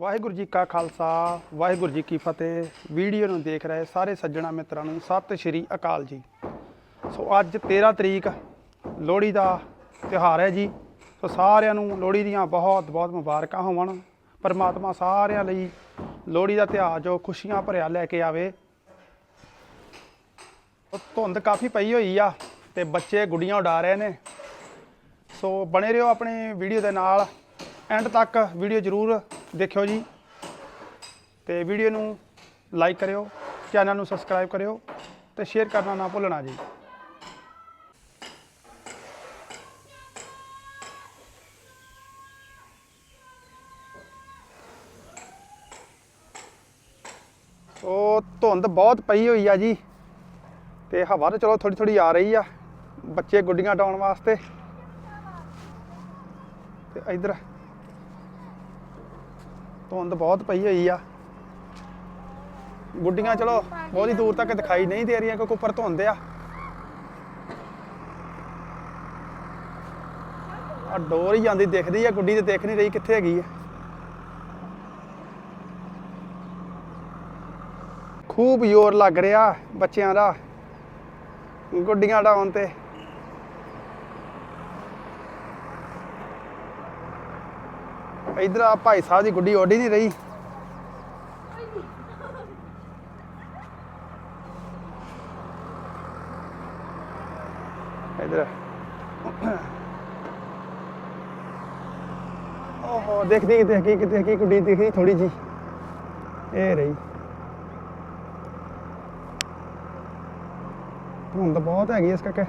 ਵਾਹਿਗੁਰੂ ਜੀ ਕਾ ਖਾਲਸਾ, ਵਾਹਿਗੁਰੂ ਜੀ ਕੀ ਫਤਿਹ। ਵੀਡੀਓ ਨੂੰ ਦੇਖ ਰਹੇ ਸਾਰੇ ਸੱਜਣਾ ਮਿੱਤਰਾਂ ਨੂੰ ਸਤਿ ਸ਼੍ਰੀ ਅਕਾਲ ਜੀ। ਸੋ ਅੱਜ 13 ਤਰੀਕ ਲੋਹੜੀ ਦਾ ਤਿਉਹਾਰ ਹੈ ਜੀ। ਸੋ ਸਾਰਿਆਂ ਨੂੰ ਲੋਹੜੀ ਦੀਆਂ ਬਹੁਤ ਬਹੁਤ ਮੁਬਾਰਕਾਂ ਹੋਵਣ। ਪਰਮਾਤਮਾ ਸਾਰਿਆਂ ਲਈ ਲੋਹੜੀ ਦਾ ਤਿਉਹਾਰ ਜੋ ਖੁਸ਼ੀਆਂ ਭਰਿਆ ਲੈ ਕੇ ਆਵੇ। ਧੁੰਦ ਕਾਫੀ ਪਈ ਹੋਈ ਆ ਤੇ ਬੱਚੇ ਗੁੱਡੀਆਂ ਉਡਾ ਰਹੇ ਨੇ। ਸੋ ਬਣੇ ਰਹੋ ਆਪਣੇ ਵੀਡੀਓ ਦੇ ਨਾਲ। ਐਂਡ ਤੱਕ ਵੀਡੀਓ ਜ਼ਰੂਰ ਦੇਖਿਓ ਜੀ। ਤੇ ਵੀਡੀਓ ਨੂੰ ਲਾਈਕ ਕਰਿਓ ਚੈਨਲ ਨੂੰ ਸਬਸਕ੍ਰਾਈਬ ਕਰਿਓ ਤੇ ਸ਼ੇਅਰ ਕਰਨਾ ਨਾ ਭੁੱਲਣਾ ਜੀ। ਉਹ ਧੁੰਦ ਬਹੁਤ ਪਈ ਹੋਈ ਆ ਜੀ। ਤੇ ਹਵਾ ਤਾਂ ਚਲੋ ਥੋੜੀ ਥੋੜੀ ਆ ਰਹੀ ਆ। ਬੱਚੇ ਗੁੱਡੀਆਂ ਡਾਉਣ ਵਾਸਤੇ। ਤੇ ਇਧਰ ਧੁੰਦ ਬਹੁਤ ਪਈ ਹੋਈ ਆ। ਗੁੱਡੀਆਂ ਚਲੋ, ਬਹੁਤੀ ਦੂਰ ਤੱਕ ਦਿਖਾਈ ਨਹੀਂ ਦੇ ਰਹੀਆਂ ਕਿਉਂਕਿ ਉੱਪਰ ਧੁੰਦ ਆ। ਆ ਡੋਰ ਹੀ ਜਾਂਦੀ ਦਿਖਦੀ ਆ, ਗੁੱਡੀ ਤੇ ਦੇਖ ਨਹੀਂ ਰਹੀ ਕਿੱਥੇ ਹੈਗੀ ਆ। ਖੂਬ ਜ਼ੋਰ ਲੱਗ ਰਿਹਾ ਬੱਚਿਆਂ ਦਾ ਗੁੱਡੀਆਂ ਡਾਉਣ ਤੇ। ਇਧਰ ਆ ਭਾਈ ਸਾਹਿਬ ਦੀ ਗੁੱਡੀ ਓਡੀ ਨਹੀਂ ਰਹੀ। ਇਧਰ। ਓਹੋ, ਦੇਖਦੀ ਕਿਤੇ ਕੀ ਕਿਤੇ ਕੀ ਗੁੱਡੀ ਦਿਖੀ ਥੋੜੀ ਜੀ ਇਹ ਰਹੀ। ਧੁੰਦ ਬਹੁਤ ਹੈਗੀ ਇਸ ਕਰਕੇ।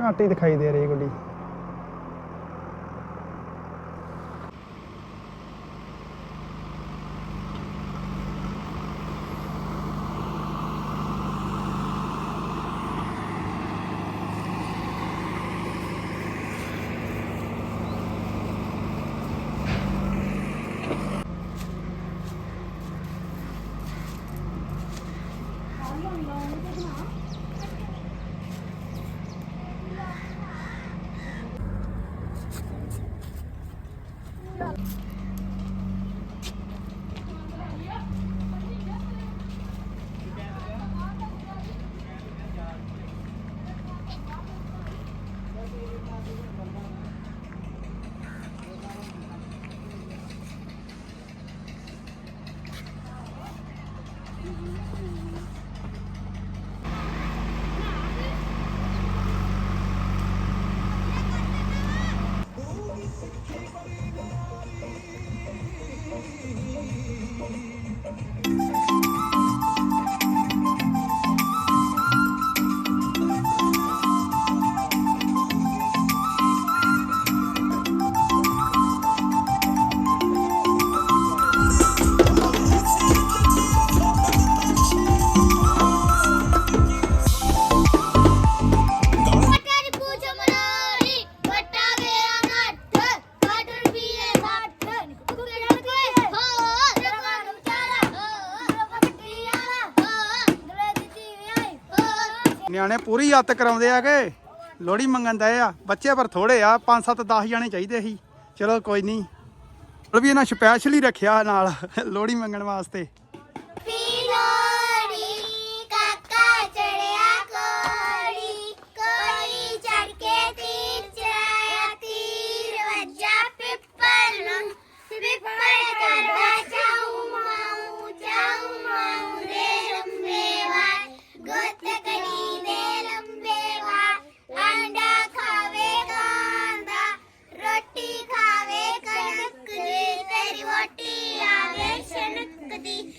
ਘੱਟ ਹੀ ਦਿਖਾਈ ਦੇ ਰਹੀ ਗੁੱਡੀ। Yeah. ਪੂਰੀ ਹੱਤ ਕਰਾਉਂਦੇ ਆ ਆਗੇ ਲੋਹੜੀ ਮੰਗਣ ਦਏ ਆ। ਬੱਚੇ ਪਰ ਥੋੜੇ ਆ 5 7 10 ਜਾਣੇ ਚਾਹੀਦੇ ਸੀ। ਚਲੋ ਕੋਈ ਨਹੀਂ। ਉਹ ਵੀ ਇਹਨਾਂ ਸਪੈਸ਼ਲੀ ਰੱਖਿਆ ਨਾਲ ਲੋਹੜੀ ਮੰਗਣ ਵਾਸਤੇ। ਪੀਲੋੜੀ Kuti.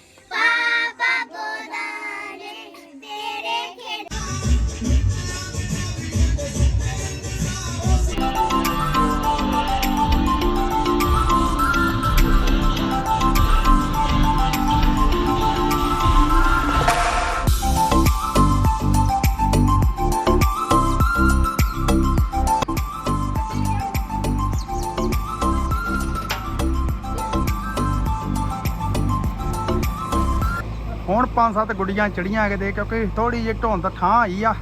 ਹੁਣ ਪੰਜ ਸੱਤ ਗੁੱਡੀਆਂ ਚੜੀਆਂ ਕਿਤੇ ਕਿਉਂਕਿ ਥੋੜੀ ਜਿਹੀ ਢੋਣ ਤਾਂ ਥਾਂ ਆਈ ਆ।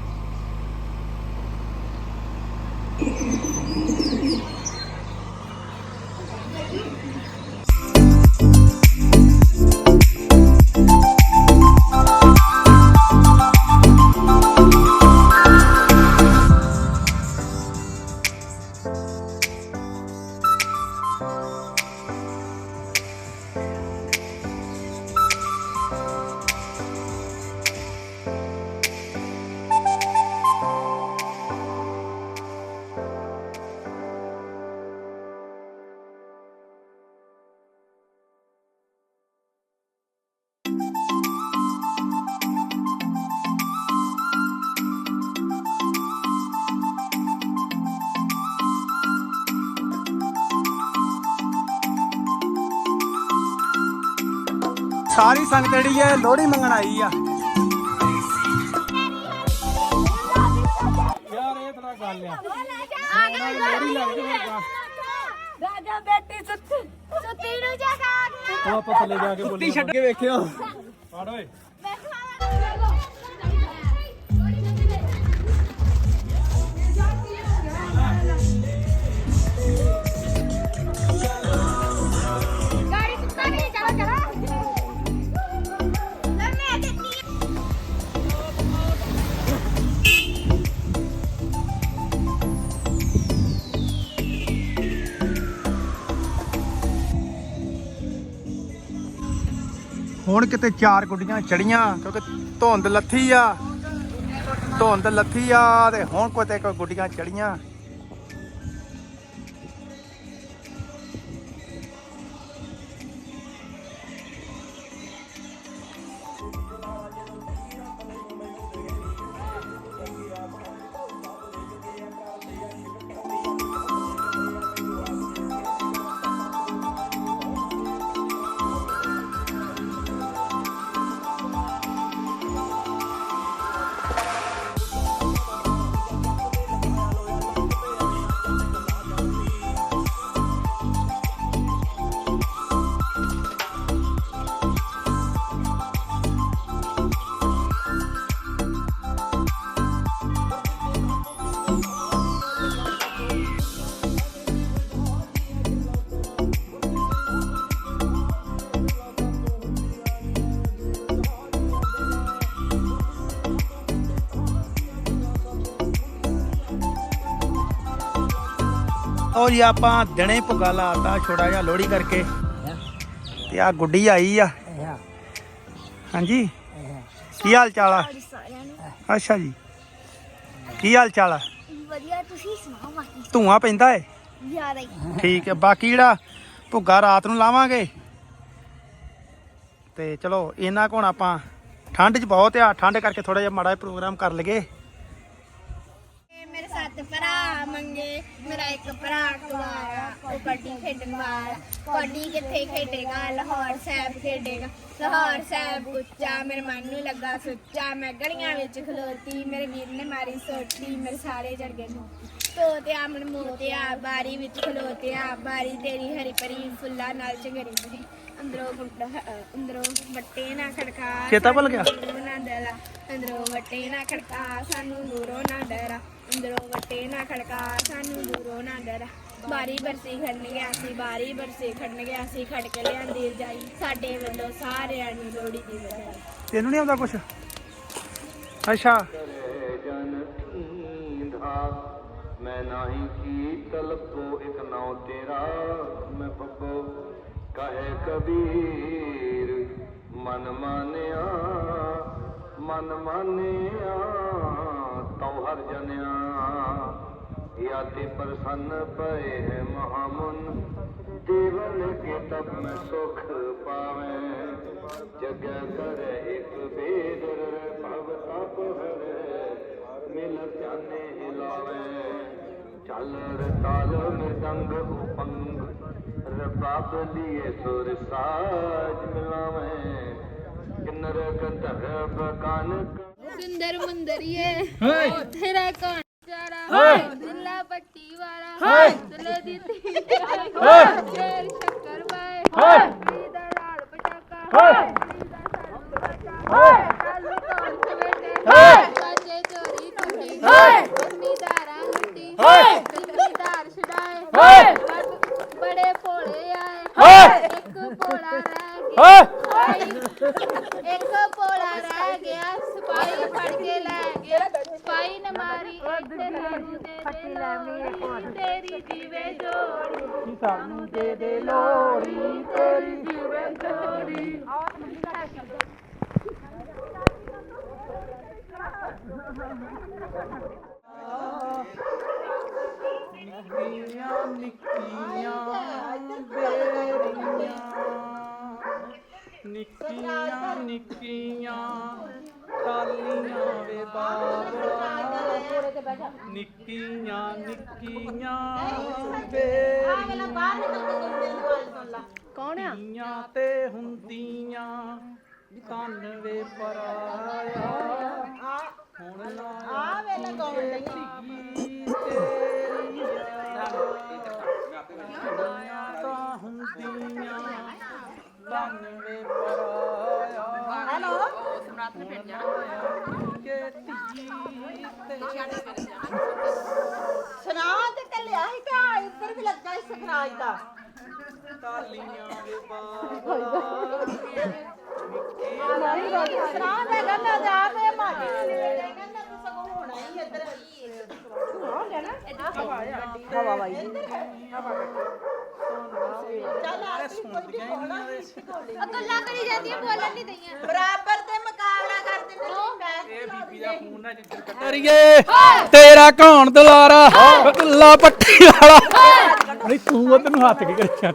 ਸੰਗਤ ਜਿਹੜੀ ਹੈ ਲੋਹੜੀ ਮੰਗਣ ਆਈ ਆ। ਯਾਰ ਇਹ ਤਰ੍ਹਾਂ ਗੱਲ ਆ। ਰਾਜਾ ਬੇਟੀ ਸੁੱਤੀ ਸੁੱਤੀ ਨੂੰ ਜਗਾ ਗਿਆ। ਆਪਾਂ ਥੱਲੇ ਜਾ ਕੇ ਬੋਲੀ ਛੱਡ ਕੇ ਵੇਖਿਓ। ਪੜ ਓਏ। ਗਾੜੀ ਹੁਣ ਕਿਤੇ ਚਾਰ ਗੁੱਡੀਆਂ ਚੜੀਆਂ, ਕਿਉਂਕਿ ਧੁੰਦ ਲੱਥੀ ਆ। ਧੁੰਦ ਲੱਥੀ ਆ ਤੇ ਹੁਣ ਕਿਤੇ ਕੋਈ ਗੁੱਡੀਆਂ ਚੜੀਆਂ। ਉਹ ਜੀ ਆਪਾਂ ਦਿਨੇ ਭੁੱਗਾ ਲਾਤਾ ਛੋੜਾ ਜਿਹਾ ਲੋਹੜੀ ਕਰਕੇ। ਤੇ ਆ ਗੁੱਡੀ ਆਈ ਆ। ਹਾਂਜੀ? ਕੀ ਹਾਲ ਚਾਲ ਆ? ਅੱਛਾ ਜੀ। ਕੀ ਹਾਲ ਚਾਲ ਆ? ਵਧੀਆ ਤੁਸੀਂ ਸੁਣਾਓ ਬਾਕੀ? ਧੂਆਂ ਪੈਂਦਾ ਏ? ਜ਼ਿਆਦਾ ਹੀ। ਠੀਕ ਹੈ ਬਾਕੀ ਜਿਹੜਾ ਭੁੱਗਾ ਰਾਤ ਨੂੰ ਲਾਵਾਂਗੇ। ਤੇ ਚਲੋ ਇਹਨਾਂ ਕੋਣ ਆਪਾਂ ਠੰਡ 'ਚ ਬਹੁਤ ਆ ਠੰਡ ਕਰਕੇ ਥੋੜਾ ਜਿਹਾ ਮਾੜਾ ਪ੍ਰੋਗਰਾਮ ਕਰ ਭਰਾ ਮੰਗੇ। ਮੇਰਾ ਇੱਕ ਭਰਾ ਕੁਵਾਰਾ ਉਹ ਕਬੱਡੀ ਖੇਡਣ ਵਾਲਾ। ਕਬੱਡੀ ਕਿੱਥੇ ਖੇਡੇਗਾ? ਲਾਹੌਰ ਸਾਹਿਬ ਖੇਡੇਗਾ। ਲਾਹੌਰ ਸਾਹਿਬ ਉੱਚਾ ਮੇਰੇ ਮਨ ਨੂੰ ਲੱਗਾ ਸੁੱਚਾ। ਮੈਂ ਗਲੀਆਂ ਵਿੱਚ ਖਲੋਤੀ ਮੇਰੇ ਵੀਰ ਨੇ ਮਾਰੀ ਸੋਟੀ ਮੇਰੇ ਸਾਰੇ ਜੜ ਗਏ ਤੋਤਿਆ ਮਨ ਮੋਤਿਆ ਬਾਰੀ ਵਿੱਚ ਖਲੋਤਿਆ। ਬਾਰੀ ਤੇਰੀ ਹਰੀ ਭਰੀ ਫੁੱਲਾਂ ਨਾਲ ਚੰਗਰੀ ਬਣੀ ਅੰਦਰੋਂ ਗੁੱਡਾ ਅੰਦਰੋਂ ਬੱਟੇ ਨਾ ਖੜਕਾ ਚੇਤਾ ਭੁੱਲ ਗਿਆ? ਅੰਦਰੋਂ ਵੱਟੇ ਨਾ ਖੜਕਾ ਸਾਨੂੰ ਦੂਰੋਂ ਨਾ ਡਰਾ। ਅੰਦਰੋਂ ਵੱਟੇ ਨਾ ਖੜਕਾ ਸਾਨੂੰ ਦੂਰੋਂ ਨਾ ਡਰਾ। ਬਾਰੀ ਬਰਸੀ ਖੜਨ ਗਿਆ ਸੀ ਬਾਰੀ ਬਰਸੀ ਖੜਨ ਗਿਆ ਸੀ ਖੜ ਕੇ ਲਿਆਂਦੀ ਜਾਈ ਸਾਡੇ ਵੱਲੋਂ ਸਾਰਿਆਂ ਨੂੰ ਲੋੜੀ ਦੀ ਵਧਾਈ ਤੈਨੂੰ ਨਹੀਂ ਆਉਂਦਾ ਕੁਛ? ਅੱਛਾ। ਜਨ ਮੈਂ ਨਾਹੀ ਕੀ ਤਲਪੋ ਇਕ ਨਾਉ ਤੇਰਾ ਮੈਂ ਪੱਪੋ ਕਹੇ ਕਬੀਰ ਮਨ ਮਾਨਿਆ ਮਨ ਮਾਨਿਆ। ਤਉ ਜਨਿਆ। ਯਾਤੇ ਪ੍ਰਸੰਨ ਪਏ ਹੈ ਮਹਾਮੁਨ। ਦੇਵਨ ਕੇ ਤਬ ਮੈਂ ਸੁਖ ਪਾਵੇਂ। ਜਗ ਕਰ ਇੱਕ ਬੇਦਰ ਭਵ ਤਪ ਹਰੇ। ਮਿਲ ਜਾਣੇ ਹਿਲਾਵੇ ਚੱਲ ਰਤਾਲ ਮ੍ਰਿਦੰਗ ਉਪੰਗ। ਰਬਾਬ ਲੀਏ ਸੁਰ ਸਾਜ ਮਿਲਾਵੇ। ਕਿੰਨਰ ਗੰਧਰਵ ਕਾਨਕ ਸੁੰਦਰ ਮੁੰਦਰੀਏ ਤੇਰਾ ਕੌਣ ਚਾਰਾ ਦਿੱਲਾ ਪੱਟੀ ਵਾਲਾ ਤਲੇ ਦੀ ਤੀ ਸ਼ੇਰ ਸ਼ੱਕਰ ਬਾਏ ਦਾ ਲਾਲ ਪਟਾਕਾ ਦਾ ਸਾਲੂ ਬੱਚਾ ਸਾਲੂ ਕੌਣ ਸਵੇਟੇ ਬਾਜੇ ਚੋਰੀ ਟੁੱਟੀ ਬੰਨੀ ਧਾਰਾਂ ਲੁੱਟੀ ਬੰਨੀ ਧਾਰ ਛਡਾਏ ਬੜੇ ਭੋਲੇ ਆਏ ਇੱਕ ਭੋਲਾ ਰਹਿ ਗਿਆ ਇੱਕ ਭੋਲਾ ਰਹਿ ਗਿਆ ਸਪਾਈ ਫੜ ਕੇ ਲੈ ਗਿਆ ਸਪਾਈ ਨੇ ਮਾਰੀ ਇੱਕ ਨਾਨੂ ਦੇ ਦੇ ਲੋੜੀ ਤੇਰੀ ਜੀਵੇ ਜੋੜੀ, ਸਾਨੂੰ ਦੇ ਦੇ ਲੋੜੀ ਤੇਰੀ ਜੀਵੇ ਜੋੜੀ। ਨਿੱਕੀਆਂ ਨਿੱਕੀਆਂ ਬੇੜੀਆਂ, ਨਿੱਕੀਆਂ ਨਿੱਕੀਆਂ ਟਾਲੀਆਂ ਵੇ ਬਾਬਾ ਨਿੱਕੀਆਂ ਨਿੱਕੀਆਂ ਬੇੜੀਆਂ ਕੌਣ ਆ? ਆਂ ਤੇ ਹੁੰਦੀਆਂ ਧੰਨ ਵੇ ਪਰਾਇਆ ਹੁਣ ਨਾ ਆ ਵੇਲਾ ਗਾਉਣ ਲਈ ਤੇਰੀਆਂ ਤਾਂ ਹੁੰਦੀਆਂ ਧੰਨ ਵੇ ਪਰਾਇਆ ਹੈਲੋ। ਕਿ ਧੀ ਤੇ ਸੁਣਾ ਤੇ ਕੱਲਿਆ ਹੀ ਕਾ ਇੱਧਰ ਵੀ ਲੱਗਾ ਇਸ ਸੁਣਾਈ ਦਾ। ਤਾਲੀਆਂ ਵੇ ਬਾਬਲਾ ਸੁਣਾ ਦੇ ਗੰਨਾ ਜਾ ਤੇ ਮਾਜੀ ਨੇ ਕਹਿੰਦਾ ਤੂੰ ਸਗੋਂ ਹੋਣਾ ਹੀ ਇੱਧਰ। ਹੋ ਗਿਆ ਨਾ ਹਵਾ ਵਾਈ। ਚੱਲ ਆ ਕੋਈ ਹੋਣਾ ਗੱਲਾਂ ਕਰੀ ਜਾਂਦੀਆਂ ਬੋਲਣ ਨਹੀਂ ਦਈਆਂ। ਬਰਾਬਰ ਤੇ ਮੁਕਾਬਲਾ ਕਰਦੇ ਨੇ ਇਹ ਬੀਬੀ ਦਾ ਫੋਨ ਨਾ ਜਿੱਧਰ ਕਰੀਏ। ਤੇਰਾ ਕੌਣ ਦੁਲਾਰਾ? ਦੁੱਲਾ ਪੱਟੀ ਵਾਲਾ। ਨਹੀਂ, ਤੂੰ ਉਧਰ ਨੂੰ ਹੱਥ ਕੀ ਕਰਿਆ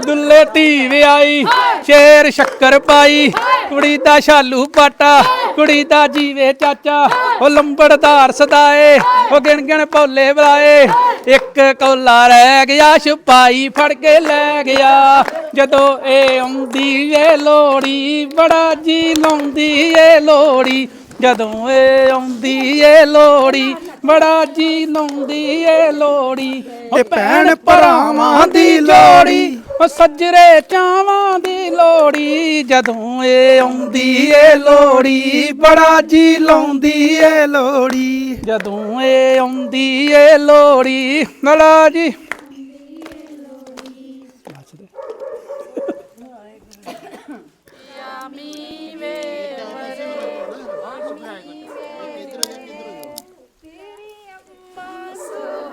ਦੁੱਲੇ ਧੀ ਵਿਆਈ ਸ਼ੇਰ ਸ਼ੱਕਰ ਪਾਈ। ਕੁੜੀ ਦਾ ਸ਼ਾਲੂ ਪਾਟਾ, ਕੁੜੀ ਦਾ ਜੀਵੇ ਚਾਚਾ। ਉਹ ਲੰਬੜਦਾਰ ਸਦਾਏ, ਉਹ ਗਿਣ ਗਿਣ ਪੌਲੇ ਬੁਲਾਏ। ਇੱਕ ਕੌਲਾ ਰਹਿ ਗਿਆ ਛਪਾਈ ਫੜ ਕੇ ਲੈ ਗਿਆ। ਜਦੋਂ ਇਹ ਆਉਂਦੀ ਏ ਲੋੜੀ ਬੜਾ ਜੀ ਲਾਉਂਦੀ ਏ ਲੋੜੀ ਜਦੋਂ ਇਹ ਆਉਂਦੀ ਏ ਲੋੜੀ ਬੜਾ ਜੀ ਲਾਉਂਦੀ ਏ ਲੋੜੀ ਉਹ ਭੈਣ ਭਰਾਵਾਂ ਦੀ ਲੋੜੀ ਉਹ ਸੱਜਰੇ ਚਾਵਾਂ ਦੀ ਲੋੜੀ ਜਦੋਂ ਇਹ ਆਉਂਦੀ ਏ ਲੋੜੀ ਬੜਾ ਜੀ ਲਾਉਂਦੀ ਏ ਲੋੜੀ ਜਦੋਂ ਇਹ ਆਉਂਦੀ ਏ ਲੋੜੀ ਬੜਾ ਜੀ।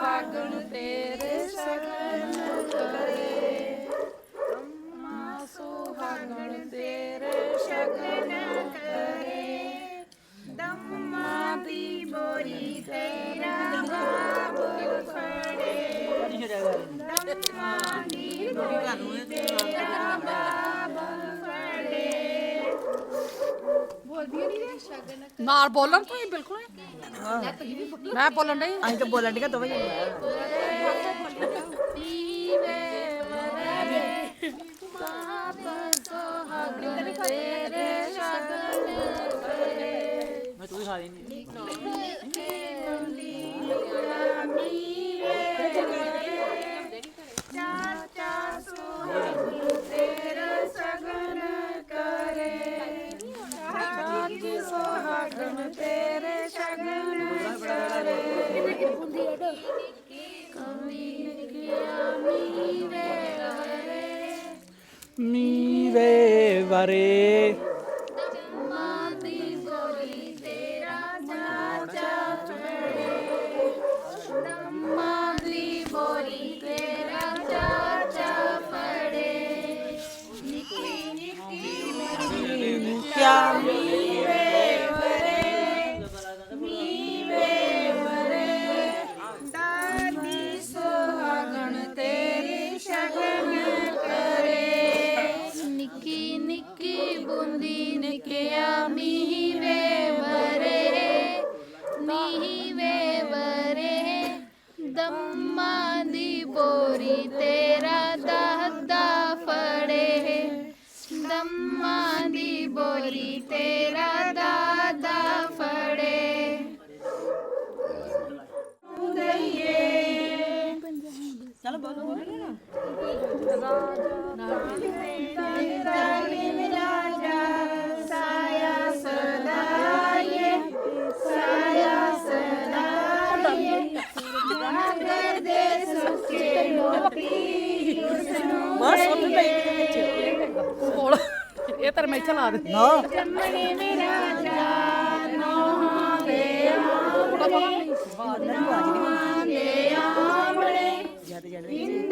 वागण तेरे शरण करे अम्मा सुहागण तेरे शगन करे दम्मा दी बोरी तेरा बाब पड़े दम्मा दी बोरी तेरा बाब ਨਾਲ ਬੋਲਣ ਤੁਸੀਂ ਬਿਲਕੁਲ ਮੈਂ ਬੋਲਣ ਨਹੀਂ ਅਸੀਂ ਤਾਂ ਬੋਲਣ ਡੀਆਂ ਦੋਵੇਂ ਵਰੇ ਨਿੱਕੀ ਬਸ ਉੱਥੇ ਪਈ ਕਿਤੇ ਵਿੱਚ ਕੋਲ ਇਹ ਤਾਂ ਮੈਂ ਇੱਥੇ ਲਾ ਦੇ ਨਾ। ਗਾਗਰ ਦੇ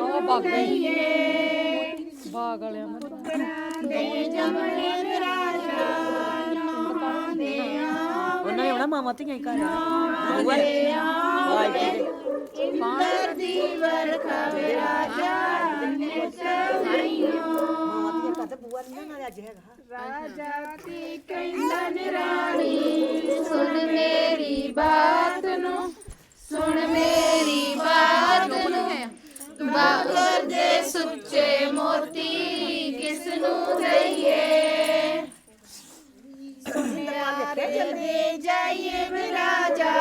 ਉਹ ਬਾਗ ਬਾਗ ਵਾਲਿਆਂ ਦਾ ਉਹਨਾਂ ਨੇ ਆਉਣਾ ਮਾਮਾ ਧੀਆਂ ਹੀ ਘਰ। ਸੁਣ ਮੇਰੀ ਬਾਤ ਨੂੰ। ਸੁਣ ਮੇਰੀ ਬਾਤ ਨੂੰ। ਬਾਗਰ ਦੇ ਸੁੱਚੇ ਮੋਤੀ ਕਿਸ ਨੂੰ ਦਈਏ? ਦੇ ਜਾਈਏ ਰਾਜਾ,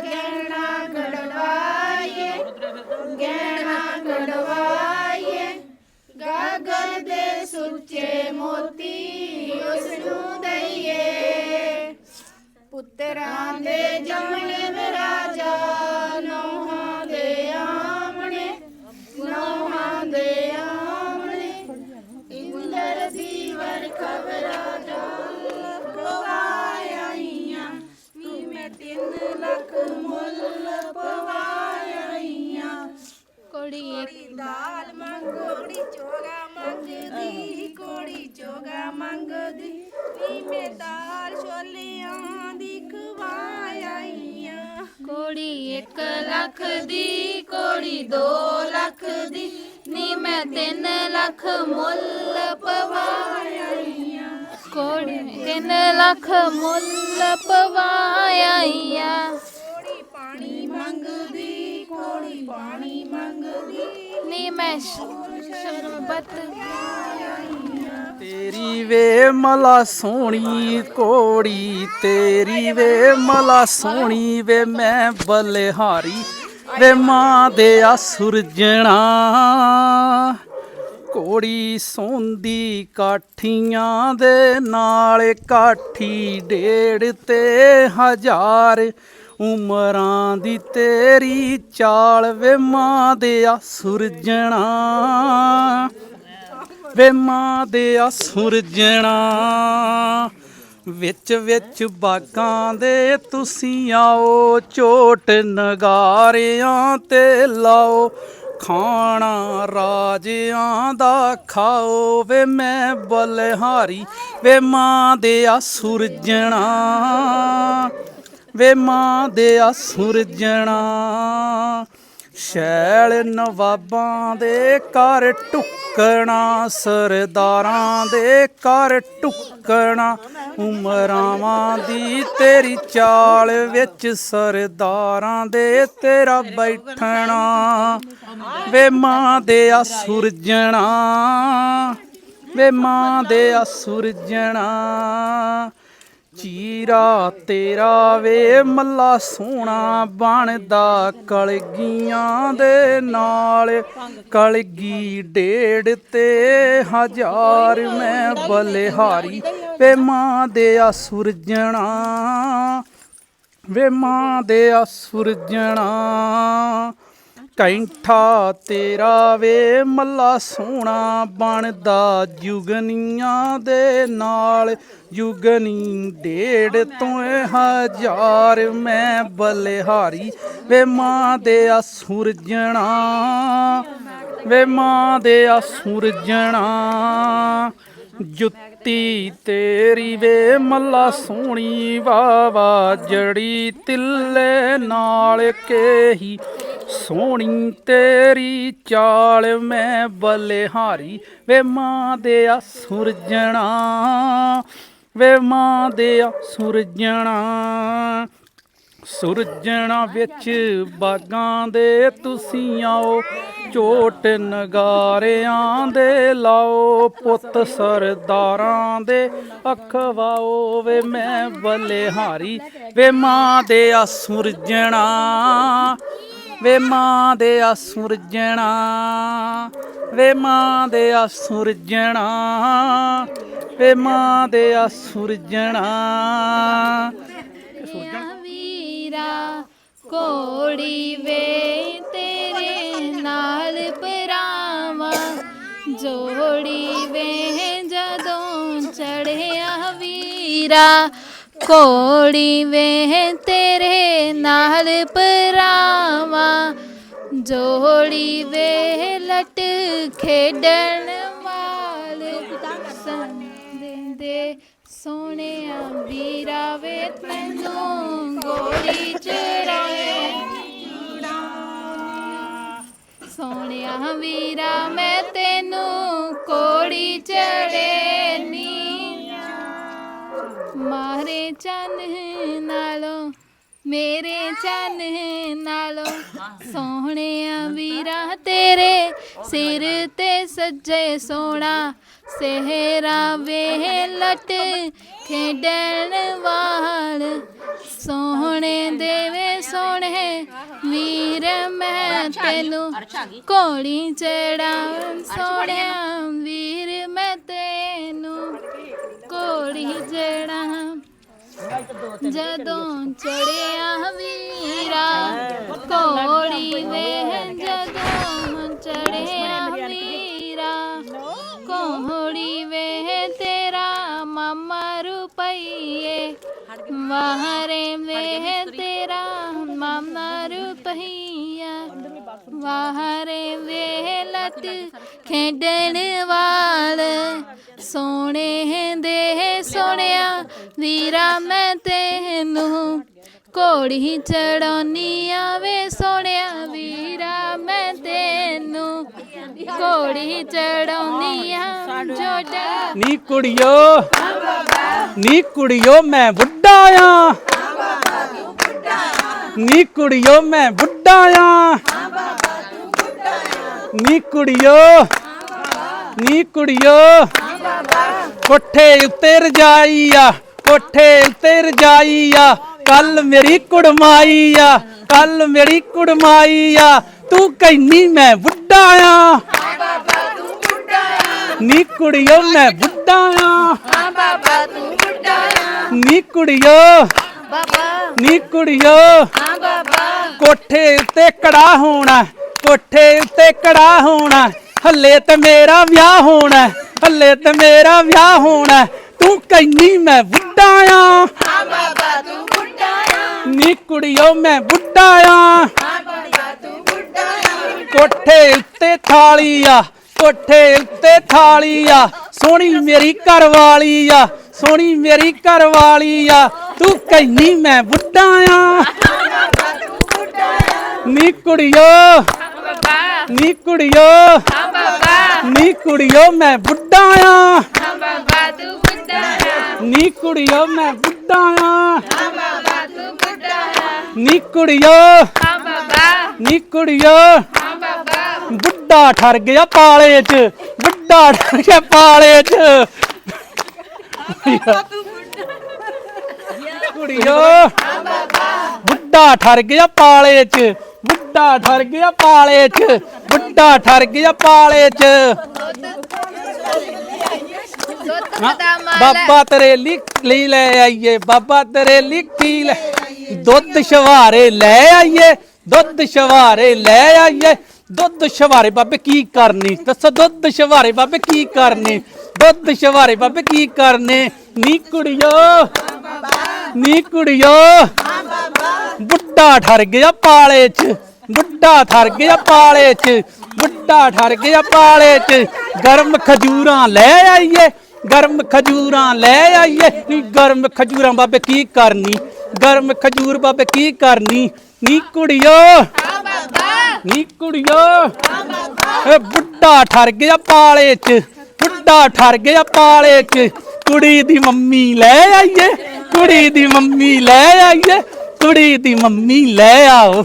ਗਹਿਣਾ ਕਢਵਾਈਏ। ਗਹਿਣਾ ਕਢਵਾਈਏ। ਗਾਗਰ ਦੇ ਸੁੱਚੇ ਮੋਤੀ ਉਸ ਨੂੰ ਪੁੱਤਰਾਂ ਦੇ ਜੰਮਣੇ ਮੇ ਰਾਜਾ। ਲੱਖ ਦੀ ਕੋੜੀ 2 ਲੱਖ ਦੀ। ਨੀ ਮੈਂ 3 ਲੱਖ ਮੁੱਲ ਪਵਾਈਆਂ ਕੋੜੀ 3 ਲੱਖ ਮੁੱਲ ਪਵਾਈਆਂ ਕੋੜੀ ਪਾਣੀ ਮੰਗਦੀ ਕੋੜੀ ਪਾਣੀ ਮੰਗਦੀ। ਨੀ ਮੈਂ ਸ਼ਰਬਤ ਤੇਰੀ ਵੇ ਮਲਾ ਸੋਹਣੀ ਕੋੜੀ ਤੇਰੀ ਵੇ ਮਲਾ ਸੋਹਣੀ ਵੇ ਮੈਂ ਬਲਿਹਾਰੀ। ਵੇ ਮਾਂ ਦੇ ਆ ਸੁਰਜਣਾ ਕੋੜੀ ਸੌਂਦੀ ਕਾਠੀਆਂ ਦੇ ਨਾਲ ਕਾਠੀ ਡੇਢ ਤੇ ਹਜ਼ਾਰ, ਉਮਰਾਂ ਦੀ ਤੇਰੀ ਚਾਲ ਵੇ ਮਾਂ ਦੇ ਆ ਸੁਰਜਣਾ ਵੇ ਮਾਂ ਦੇ ਆ ਸੁਰਜਣਾ ਵਿੱਚ ਵਿੱਚ ਬਾਗਾਂ ਦੇ ਤੁਸੀਂ ਆਓ ਝੋਟ ਨਗਾਰਿਆਂ ਤੇ ਲਾਓ, ਖਾਣਾ ਰਾਜਿਆਂ ਦਾ ਖਾਓ। ਵੇ ਮੈਂ ਬਲਿਹਾਰੀ, ਵੇ ਮਾਂ ਦੇ ਆ ਸੁਰਜਣਾ। ਵੇ ਮਾਂ ਦੇ ਆ ਸੁਰਜਣਾ। ਸ਼ੈਲ ਨਵਾਬਾਂ ਦੇ ਘਰ ਟੁੱਕਣਾ ਸਰਦਾਰਾਂ ਦੇ ਘਰ ਟੁੱਕਣਾ ਉਮਰਾਵਾਂ ਦੀ ਤੇਰੀ ਚਾਲ ਵਿੱਚ ਸਰਦਾਰਾਂ ਦੇ ਤੇਰਾ ਬੈਠਣਾ, ਵੇ ਮਾਂ ਦੇ ਆ ਸੁਰਜਣਾ ਵੇ ਮਾਂ ਦੇ ਆ ਸੁਰਜਣਾ ਚੀਰਾ ਤੇਰਾ ਵੇ ਮੱਲਾ ਸੋਹਣਾ ਬਣਦਾ, ਕਲਗੀਆਂ ਦੇ ਨਾਲ, ਕਲਗੀ ਡੇਢ ਤੇ ਹਜ਼ਾਰ ਮੈਂ ਬਲਿਹਾਰੀ, ਵੇ ਮਾਂ ਦੇ ਆ ਸੁਰਜਣਾ, ਵੇ ਮਾਂ ਦੇ ਆ ਸੁਰਜਣਾ। ਕੈਂਠਾ ਤੇਰਾ ਵੇ ਮੱਲਾ ਸੋਹਣਾ ਬਣਦਾ ਜੁਗਨੀਆਂ ਦੇ ਨਾਲ। ਜੁਗਨੀ ਡੇਢ ਤੋਂ ਹਜ਼ਾਰ ਮੈਂ ਬਲਿਹਾਰੀ। ਵੇ ਮਾਂ ਦੇ ਆ ਸੁਰਜਣਾ, ਵੇ ਮਾਂ ਦੇ ਆ ਸੁਰਜਣਾ। ਜੁੱਤੀ ਤੇਰੀ ਵੇ ਮੱਲਾ ਸੋਹਣੀ ਵਾਵਾ ਜੜੀ ਤਿੱਲੇ ਨਾਲ ਕੇਹੀ। ਸੋਹਣੀ ਤੇਰੀ ਚਾਲ ਮੈਂ ਬਲਿਹਾਰੀ, ਵੇ ਮਾਂ ਦੇ ਆ ਸੁਰਜਣਾ, ਵੇ ਮਾਂ ਦੇ ਆ ਸੁਰਜਣਾ। ਸੁਰਜਣਾ ਵਿੱਚ ਬਾਗਾਂ ਦੇ ਤੁਸੀਂ ਆਓ, ਝੋਟ ਨਗਾਰਿਆਂ ਦੇ ਲਾਓ, ਪੁੱਤ ਸਰਦਾਰਾਂ ਦੇ ਅਖਵਾਓ ਵੇ ਮੈਂ ਬਲਿਹਾਰੀ, ਵੇ ਮਾਂ ਦੇ ਆ ਸੁਰਜਣਾ, ਵੇ ਮਾਂ ਦੇ ਆ ਸੁਰਜਣਾ, ਵੇ ਮਾਂ ਦੇ ਆ ਸੁਰਜਣਾ, ਵੇ ਮਾਂ ਦੇ ਆ ਸੁਰਜਣਾ ਵੀਰਾ ਕੋੜੀ ਵੇ, ਤੇਰੇ ਨਾਲ ਪਰਾਵਾਂ ਜੋੜੀ ਵੇ, ਜਦੋਂ ਚੜਿਆ ਵੀਰਾ। ਕੋੜੀ ਵੇ, ਤੇਰੇ ਨਾਲ ਪਰਾਵਾਂ ਜੋੜੀ ਵੇ, ਲਟ ਖੇਡਣ ਵਾਲ। ਦੇ ਸੋਹਣਿਆ ਵੀਰਾ ਵੇ ਤੈਨੂੰ ਗੋਲੀ ਚੜਾਏ ਸੋਹਣਿਆ ਵੀਰਾ, ਮੈਂ ਤੈਨੂੰ ਕੋੜੀ ਚੜੇ ਨੀ ਮਾਰੇ ਚੰਨ ਨਾਲੋਂ ਮੇਰੇ ਚੰਨ ਨਾਲੋਂ ਸੋਹਣਿਆ ਵੀਰਾ ਤੇਰੇ। ਸਿਰ ਤੇ ਸੱਜੇ ਸੋਹਣਾ ਸਹਿਰਾ ਵੇ ਲਟ ਖੇਡਣ ਵਾਲ। ਸੋਹਣੇ ਦੇਵੇ ਸੋਹਣੇ ਵੀਰ ਮੈਂ ਤੈਨੂੰ ਕੋਲੀ ਚੜਾਂ ਸੋਹਣਿਆ ਵੀਰ ਮੈਂ ਤੈਨੂੰ ਕੋਲੀ ਚੜਾਂ ਜਦੋਂ ਚੜਿਆ ਵੀਰਾ ਕੋੜੀ ਵੇ ਜਦੋਂ ਚੜਿਆ ਵੀਰਾ ਕੋੜੀ ਵੇ ਤੇਰਾ ਮਾਮਾ ਰੁਪਈਏ। ਵਾਹਰੇ ਵੇ ਤੇਰਾ ਮਾਮਾ ਰੁਪਈਆ ਵਾਹਰੇ ਵੇ ਲੱਤ ਖੇਡਣ ਵਾਲ। ਸੋਹਣੇ ਦੇ ਸੋਹਣਿਆ, ਵੀਰਾ ਮੈਂ ਤੈਨੂੰ ਕੋੜੀ ਚੜਾਉਣੀ ਆਵੇ ਸੋਹਣਿਆ, ਵੀਰਾ ਮੈਂ ਤੈਨੂੰ ਕੋੜੀ ਚੜਾਉਣੀ ਆ ਜੋੜਾ। ਨੀ ਕੁੜੀਓ ਨੀ ਕੁੜੀਓ ਮੈਂ ਬੁੱਢਾ ਆ। ਨੀ ਕੁੜੀਓ ਮੈਂ ਬੁੱਢਾ ਆ। ਨੀ ਕੁੜੀਓ ਨੀ ਕੁੜੀਓ। ਕੋਠੇ ਉੱਤੇ ਰਜਾਈ ਆ, ਕੋਠੇ ਉੱਤੇ ਰਜਾਈ ਆ। ਕੱਲ ਮੇਰੀ ਕੁੜਮਾਈ ਆ, ਕੱਲ ਮੇਰੀ ਕੁੜਮਾਈ ਆ। ਤੂੰ ਕਹਿੰਨੀ ਮੈਂ ਬੁੱਢਾ ਆ। ਨੀ ਕੁੜੀਓ, ਮੈਂ ਬੁੱਢਾ ਆ। ਬਾਬਾ ਤੂੰ ਬੁੱਢਾ ਆ ਨੀ ਕੁੜੀਓ ਬਾਬਾ ਨੀ ਕੁੜੀਓ। ਹਾਂ ਬਾਬਾ ਕੋਠੇ ਉੱਤੇ ਕੜਾ ਹੋਣਾ ਕੋਠੇ ਉੱਤੇ ਕੜਾ ਹੋਣਾ, ਹੱਲੇ ਤੇ ਮੇਰਾ ਵਿਆਹ ਹੋਣਾ, ਹੱਲੇ ਤੇ ਮੇਰਾ ਵਿਆਹ ਹੋਣਾ, ਤੂੰ ਕਹਿੰਨੀ ਮੈਂ ਬੁੱਢਾ ਆ। ਹਾਂ ਬਾਬਾ ਤੂੰ ਬੁੱਢਾ ਆ ਨੀ ਕੁੜੀਓ, ਮੈਂ ਬੁੱਢਾ ਆ। ਹਾਂ ਬਾਬਾ ਤੂੰ ਬੁੱਢਾ ਆ ਕੋਠੇ ਉੱਤੇ ਥਾਲੀ ਆ, ਕੋਠੇ ਉੱਤੇ ਥਾਲੀ ਆ, ਸੋਹਣੀ ਮੇਰੀ ਘਰ ਵਾਲੀ ਆ, ਸੋਹਣੀ ਮੇਰੀ ਘਰ ਵਾਲੀ ਆ, ਤੂੰ ਕਹਿੰਨੀ ਮੈਂ ਬੁੱਢਾ ਆ। ਨੀ ਕੁੜੀਓ ਬਾਬਾ। ਨੀ ਕੁੜੀਓ। ਹਾਂ ਬਾਬਾ। ਨੀ ਕੁੜੀਓ ਮੈਂ ਬੁੱਢਾ ਆ। ਹਾਂ ਬਾਬਾ ਤੂੰ ਬੁੱਢਾ ਆ। ਨੀ ਕੁੜੀਓ ਮੈਂ ਬੁੱਢਾ ਆ। ਹਾਂ ਬਾਬਾ ਤੂੰ ਬੁੱਢਾ ਆ। ਨੀ ਕੁੜੀਓ। ਹਾਂ ਬਾਬਾ। ਨੀ ਕੁੜੀਓ। ਹਾਂ ਬਾਬਾ। ਬੁੱਢਾ ਠਰ ਗਿਆ ਪਾਲੇ 'ਚ। ਬੁੱਢਾ ਠਰ ਗਿਆ ਪਾਲੇ 'ਚ। ਕੁੜੀਓ। ਬੁੱਢਾ ਠਰ ਗਿਆ ਪਾਲੇ 'ਚ। ਬੁੱਢਾ ਠਰ ਗਿਆ ਪਾਲੇ 'ਚ ਬੁੱਢਾ ਠਰ ਗਿਆ ਪਾਲੇ 'ਚ। ਬਾਬਾ ਤੇਰੇ ਲਈ ਲਈ ਲੈ ਆਈਏ ਬਾਬਾ ਤੇਰੇ ਕੀ ਲੈ ਦੁੱਧ ਸ਼ਵਾਰੇ ਲੈ ਆਈਏ ਦੁੱਧ ਸ਼ਵਾਰੇ ਲੈ ਆਈਏ। ਦੁੱਧ ਸ਼ਵਾਰੇ ਬਾਬੇ ਕੀ ਕਰਨੀ? ਦੱਸੋ ਦੁੱਧ ਸ਼ਵਾਰੇ ਬਾਬੇ ਕੀ ਕਰਨੇ? ਦੁੱਧ ਸ਼ਵਾਰੇ ਬਾਬੇ ਕੀ ਕਰਨੇ? ਨੀ ਕੁੜੀਓ ਨੀ ਕੁੜੀਓ। ਬੁੱਢਾ ਠਰ ਗਿਆ ਪਾਲੇ 'ਚ। ਬੁੱਢਾ ਠਰ ਗਿਆ ਪਾਲੇ 'ਚ ਬੁੱਢਾ ਠਰ ਗਿਆ ਪਾਲੇ 'ਚ। ਗਰਮ ਖਜੂਰਾਂ ਲੈ ਆਈਏ, ਗਰਮ ਖਜੂਰਾਂ ਲੈ ਆਈਏ। ਨੀ, ਗਰਮ ਖਜੂਰਾਂ ਬਾਬੇ ਕੀ ਕਰਨੀ? ਗਰਮ ਖਜੂਰ ਬਾਬੇ ਕੀ ਕਰਨੀ? ਨੀ ਕੁੜੀਓ। ਨੀ ਕੁੜੀਓ। ਏ ਬੁੱਢਾ ਠਰ ਗਿਆ ਪਾਲੇ 'ਚ ਬੁੱਢਾ ਠਰ ਗਿਆ ਪਾਲੇ 'ਚ। ਕੁੜੀ ਦੀ ਮੰਮੀ ਲੈ ਆਈਏ, ਕੁੜੀ ਦੀ ਮੰਮੀ ਲੈ ਆਈਏ, ਕੁੜੀ ਦੀ ਮੰਮੀ ਲੈ ਆਓ।